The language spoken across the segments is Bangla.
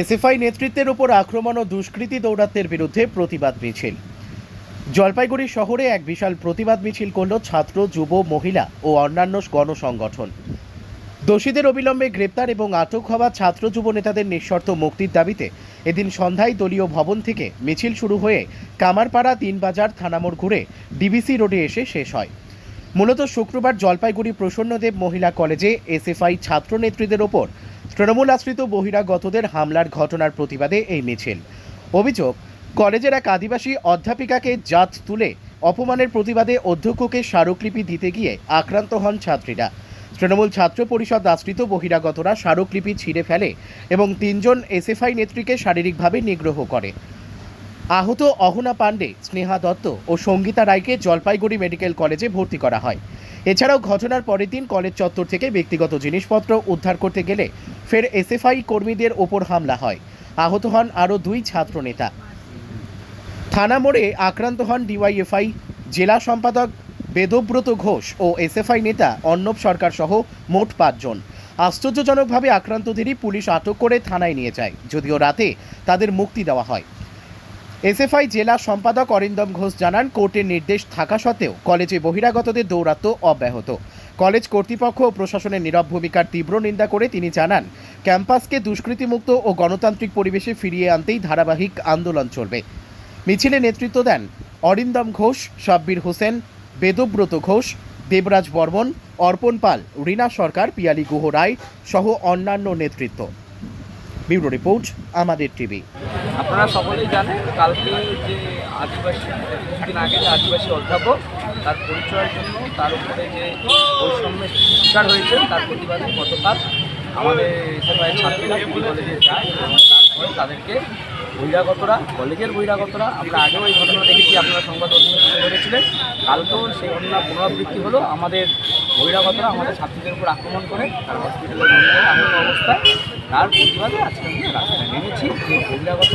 এসএফআই নেতৃত্বের উপর আক্রমণ ও দুষ্কৃতী দৌরাত্মের বিরুদ্ধে প্রতিবাদ মিছিল। জলপাইগুড়ি শহরে এক বিশাল প্রতিবাদ মিছিল করল ছাত্র, যুব, মহিলা ও অন্যান্য গণসংগঠন। দোষীদের অবিলম্বে গ্রেপ্তার এবং আটক হওয়া ছাত্র, যুব নেতাদের নিঃশর্ত মুক্তির দাবিতে এদিন সন্ধ্যায় দলীয় ভবন থেকে মিছিল শুরু হয়ে কামারপাড়া, তিনবাজার, থানামোড় ঘুরে ডিবিসি রোডে এসে শেষ হয়। মূলত শুক্রবার জলপাইগুড়ি প্রসন্নদেব মহিলা কলেজে এসএফআই ছাত্র নেত্রীদের ওপর তৃণমূল আশ্রিত বহিরাগতদের হামলার ঘটনার প্রতিবাদে এই মিছিল। অভিযোগ, কলেজের এক আদিবাসী অধ্যাপিকাকে জাত তুলে অপমানের প্রতিবাদে অধ্যক্ষকে স্মারকলিপি দিতে গিয়ে আক্রান্ত হন ছাত্রীরা। তৃণমূল ছাত্র পরিষদ আশ্রিত বহিরাগতরা স্মারকলিপি ছিঁড়ে ফেলে এবং তিনজন এসএফআই নেত্রীকে শারীরিকভাবে নিগ্রহ করে। আহত অহনা পাণ্ডে, স্নেহা দত্ত ও সঙ্গীতা রায়কে জলপাইগুড়ি মেডিকেল কলেজে ভর্তি করা হয়। এছাড়াও ঘটনার পরের দিন কলেজ চত্বর থেকে ব্যক্তিগত জিনিসপত্র উদ্ধার করতে গেলে ফের এসএফআই কর্মীদের ওপর হামলা হয়। আহত হন আরও দুই ছাত্র নেতা থানা মোড়ে আক্রান্ত হন ডিওয়াইএফআই জেলা সম্পাদক বেদব্রত ঘোষ ও এসএফআই নেতা অর্ণব সরকার সহ মোট পাঁচজন। আশ্চর্যজনকভাবে আক্রান্তদেরই পুলিশ আটক করে থানায় নিয়ে যায়, যদিও রাতে তাদের মুক্তি দেওয়া হয়। এসএফআই জেলা সম্পাদক অরিন্দম ঘোষ জানান, কোর্টের নির্দেশ থাকা সত্ত্বেও কলেজে বহিরাগতদের দৌরাত্ম্য অব্যাহত। কলেজ কর্তৃপক্ষ ও প্রশাসনের নীরব ভূমিকার তীব্র নিন্দা করে তিনি জানান, ক্যাম্পাসকে দুষ্কৃতিমুক্ত ও গণতান্ত্রিক পরিবেশে ফিরিয়ে আনতেই ধারাবাহিক আন্দোলন চলবে। মিছিলে নেতৃত্ব দেন অরিন্দম ঘোষ, সাব্বির হোসেন, বেদব্রত ঘোষ, দেবরাজ বর্মন, অর্পণ পাল, রীনা সরকার, পিয়ালি গুহ রায় সহ অন্যান্য নেতৃত্ব। ব্যুরো রিপোর্ট, আমাদের টিভি। আপনারা সকলেই জানেন, কালকে যে আদিবাসী, কিছুদিন আগে যে আদিবাসী অধ্যাপক, তার পরিচয়ের জন্য তার উপরে যে বৈষম্যের শিকার হয়েছে তার প্রতিবাদে গতকাল আমাদের এসএফআই ছাত্রীরা কলেজে যায় এবং তারপরে তাদেরকে বহিরাগতরা, কলেজের বহিরাগতরা, আমরা আগেও এই ঘটনা দেখেছি, আপনারা সংবাদ ধরেছিলেন কালকেও সেই ঘটনা পুনরাবৃত্তি হলো, আমাদের বহিরাগতরা আমাদের ছাত্রীদের উপর আক্রমণ করে তার হসপিটালে আহত অবস্থায় তার প্রতিবাদে আজকে আমি রাস্তায় নেমেছি, যে বহিরাগত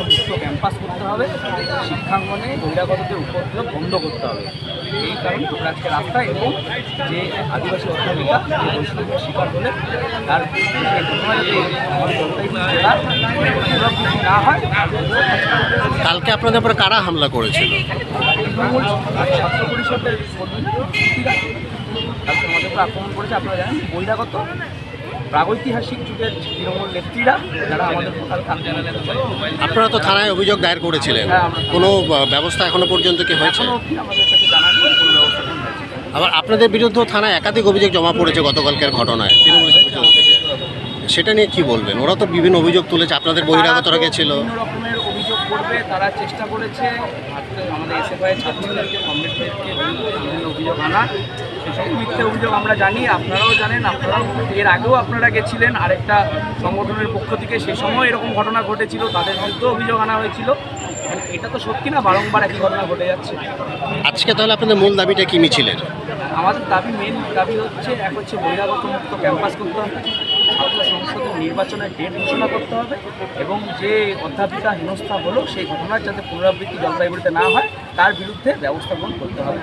হবে শিক্ষাঙ্গনে বহিরাগতদের উপদ্রব বন্ধ করতে হবে। এই কারণে আমরা আজকে রাস্তায় এবং যে আদিবাসী অধ্যাপিকা যে বৈষম্যের শিকার হলে তার না হয় কালকে আপনাদের উপরে কারা হামলা করেছিল? ছাত্র পরিষদের কর্মীরা কালকে আমাদের উপর আক্রমণ করেছে আপনারা জানেন বহিরাগত প্রাগৈতিহাসিক যুগের তৃণমূল নেত্রীরা যারা আমাদের আপনারা তো থানায় অভিযোগ দায়ের করেছিলেন। হ্যাঁ, কোনো ব্যবস্থা এখনও পর্যন্ত কি হয়েছে? আবার আপনাদের বিরুদ্ধেও থানায় একাধিক অভিযোগ জমা পড়েছে গতকালকের ঘটনায়। তৃণমূল সেটা নিয়ে কি বলবেন? ওরা তো বিভিন্ন অভিযোগ তুলেছে আপনাদের বহিরাগতরা তারা ছিল গেছিল। রকমের করবে তারা চেষ্টা করেছে আমাদের এসএফআই ছাত্রদেরকে কমরেডদেরকে বিভিন্ন অভিযোগ আনা। সেসব মিথ্যে অভিযোগ আমরা জানি আপনারাও জানেন আপনারাও এর আগেও আপনারা গেছিলেন আরেকটা সংগঠনের পক্ষ থেকে সে সময় এরকম ঘটনা ঘটেছিল তাদের বিরুদ্ধে অভিযোগ আনা হয়েছিল। মানে এটা তো সত্যি না বারংবার একই ঘটনা ঘটে যাচ্ছে। আজকে তাহলে আপনাদের মূল দাবিটা কি মিছিলের? আমাদের দাবি মেন দাবি হচ্ছে এক হচ্ছে বহিরাগত মুক্ত ক্যাম্পাস করতে হবে। সংসদের নির্বাচনের ডেট ঘোষণা করতে হবে এবং যে অধ্যাপিকা হেনস্থা হলো সেই ঘটনার যাতে পুনরাবৃত্তি জলপাইগুড়িতে না হয়, তার বিরুদ্ধে ব্যবস্থা গ্রহণ করতে হবে।